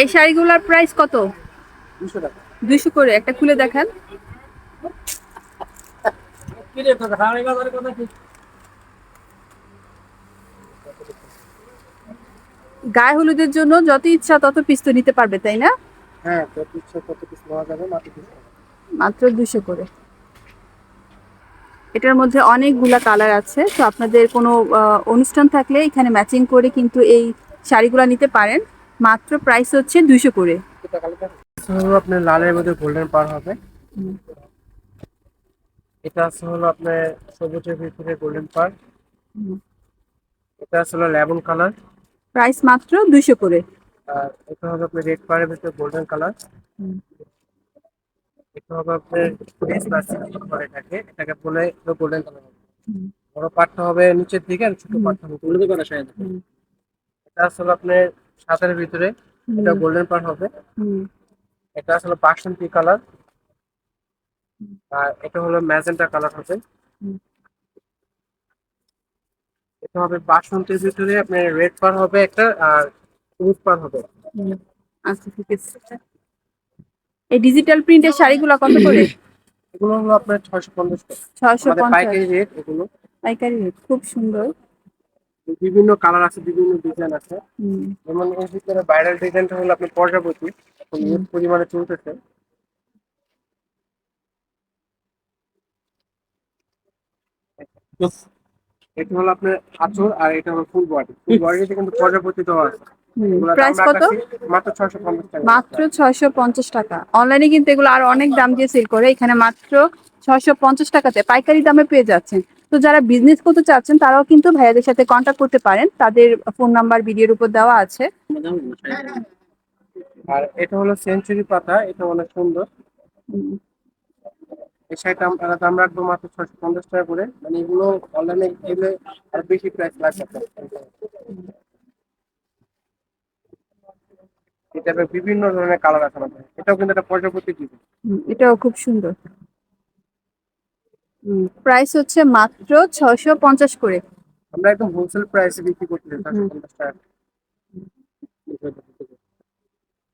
এই শাড়িগুলোর প্রাইস কত? দুইশো করে একটা খুলে দেখান। গায়ে হলুদের জন্য যত ইচ্ছা তত পিস তো নিতে পারবে তাই না? হ্যাঁ ইচ্ছা কত পিস নেওয়া যাবে মাত্র দুশো করে। এটার মধ্যে অনেকগুলা কালার আছে তো আপনাদের কোনো আহ, অনুষ্ঠান থাকলে এখানে ম্যাচিং করে কিন্তু এই শাড়িগুলো নিতে পারেন। মাত্র প্রাইস হচ্ছে দুশো করে। আপনার লালের মধ্যে গোল্ডেন পার হবে। এটা আছে হলো আপনার সবুজের ভিতরে গোল্ডেন পার এটা আছে হলো লেমন কালার। প্রাইস মাত্র দুশো করে। আর এটা হবে আপনার রেড পাড়ের ভিতরে গোল্ডেন কালার এটা হবে আপনার মাস্ক করে থাকে এটাকে বলে গোল্ডেন কালার বড় পাটটা হবে নিচের দিকে আর ছোট। পাটটা হবে। গোল্ডেন হুম। এটা আসলে আপনার সাতের ভিতরে এটা গোল্ডেন পার হবে। এটা আসলে বাসন্তী কালার। আর এটা হলো ম্যাজেন্টা কালার হবে। এটা হবে বাসন্তীর ভিতরে আপনার রেড পার হবে একটা আর হলুদ পার হবে। আচ্ছা ঠিক আছে। এই ডিজিটাল প্রিন্টের শাড়িগুলো কত করে? এগুলো হলো আপনার ছয়শো পঞ্চাশ টাকা। ছয়শো আমাদের পঞ্চাশ। পাইকারি রেট এগুলো। পাইকারি রেট খুব সুন্দর। বিভিন্ন কালার আছে বিভিন্ন ডিজাইন আছে। যেমন এর ভিতরে ভাইরাল ডিজাইনটা হলো আপনার পর্যাপতি এখন হুম। পরিমাণে চলতেছে। এটা হলো আপনার আঁচল আর এটা হলো ফুল বডি ফুল বডিতে কিন্তু প্রজাপতি দেওয়া আছে। প্রাইস কত? মাত্র ছয়শো পঞ্চাশ টাকা। অনলাইনে কিন্তু এগুলো আর অনেক দাম দিয়ে সেল করে। এখানে মাত্র ছয়শো পঞ্চাশ টাকাতে পাইকারি দামে পেয়ে যাচ্ছেন। তো যারা বিজনেস করতে চাচ্ছেন তারাও কিন্তু ভাইয়াদের সাথে কন্ট্যাক্ট করতে পারেন। তাদের ফোন নাম্বার ভিডিওর উপর দেওয়া আছে। আর এটা হলো সেঞ্চুরি পাতা এটা অনেক সুন্দর। এই শাড়িটা আমরা দাম রাখব মাত্র ছয়শো পঞ্চাশ টাকা করে। মানে এগুলো অনলাইনে গেলে আর বেশি প্রাইস লাগবে এটা এটাতে বিভিন্ন ধরনের কালার আছে আমাদের। এটাও কিন্তু একটা প্রজাপতি ডিজাইন এটাও খুব সুন্দর। প্রাইস হচ্ছে মাত্র ছয়শো পঞ্চাশ করে। আমরা একদম হোলসেল প্রাইসে বিক্রি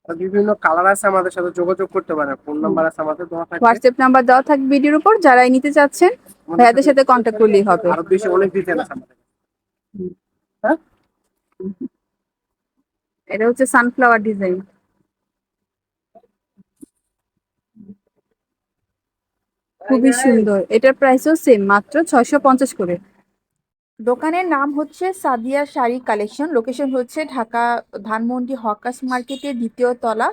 আর বিভিন্ন কালার আছে আমাদের সাথে যোগাযোগ করতে পারে ফোন নাম্বার আছে আমাদের দেওয়া থাকবে। হোয়াটসঅ্যাপ নাম্বার দেওয়া থাকবে ভিডিওর উপর যারাই নিতে চাচ্ছেন ভাইয়াদের সাথে কন্ট্যাক্ট করলেই হবে। আরও বেশি অনেক ডিজাইন আছে আমাদের। হ্যাঁ এটা হচ্ছে সানফ্লাওয়ার ডিজাইন খুবই সুন্দর। এটার প্রাইসও সেম মাত্র ছয়শো পঞ্চাশ করে। দোকানের নাম হচ্ছে সাদিয়া শাড়ি কালেকশন লোকেশন হচ্ছে ঢাকা ধানমন্ডি হকাস মার্কেটের দ্বিতীয় তলা।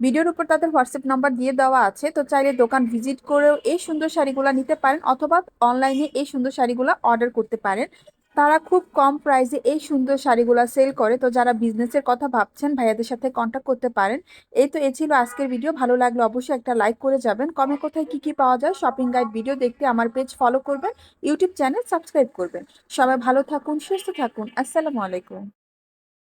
ভিডিওর উপর তাদের হোয়াটসঅ্যাপ নাম্বার দিয়ে দেওয়া আছে তো চাইলে দোকান ভিজিট করেও এই সুন্দর শাড়িগুলো নিতে পারেন অথবা অনলাইনে এই সুন্দর শাড়িগুলো অর্ডার করতে পারেন। তারা খুব কম প্রাইসে এই সুন্দর শাড়িগুলো সেল করে। তো যারা বিজনেসের কথা ভাবছেন, ভাইয়াদের সাথে কন্ট্যাক্ট করতে পারেন। এই তো, এ ছিল আজকের ভিডিও ভালো লাগলে অবশ্যই একটা লাইক করে যাবেন। কমে কোথায় কি কি পাওয়া যায় শপিং গাইড ভিডিও দেখতে আমার পেজ ফলো করবেন ইউটিউব চ্যানেল সাবস্ক্রাইব করবেন। সবাই ভালো থাকুন, সুস্থ থাকুন। আসসালামু আলাইকুম।